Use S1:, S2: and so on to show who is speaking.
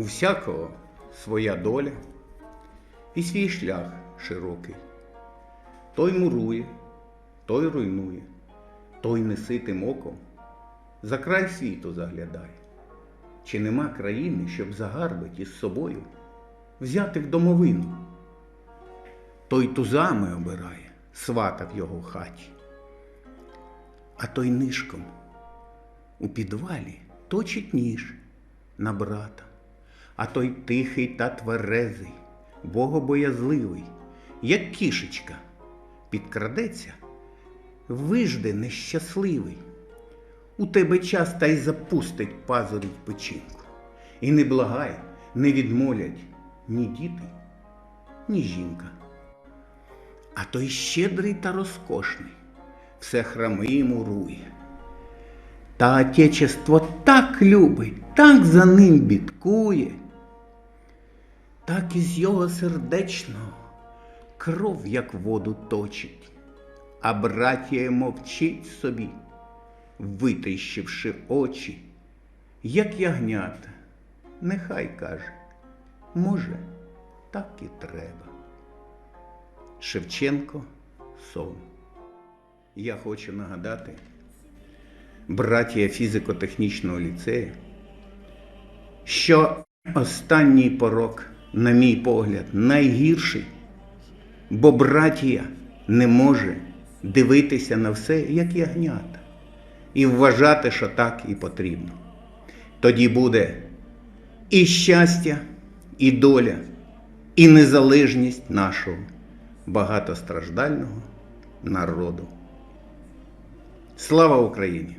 S1: У всякого своя доля і свій шлях широкий. Той мурує, той руйнує, той неситим оком за край світу заглядає. Чи нема країни, щоб загарбить із собою взяти в домовину? Той тузами обирає, свата в його хаті, а той нишком у підвалі точить ніж на брата, а той тихий та тверезий, богобоязливий, як кішечка, підкрадеться, вижде нещасливий. У тебе час та й запустить пазурі в печінку. І не благай, не відмолять ні діти, ні жінка. А той щедрий та розкошний, все храми й мурує. Та отечество так любить, так за ним бідкує, так із його сердечного кров, як воду точить, а братія мовчить собі, витріщивши очі, як ягнята, нехай каже, може, так і треба. Шевченко сон. Я хочу нагадати братія фізико-технічного ліцею, що останній порок, на мій погляд, найгірший, бо братія не може дивитися на все, як ягнята, і вважати, що так і потрібно. Тоді буде і щастя, і доля, і незалежність нашого багатостраждального народу. Слава Україні!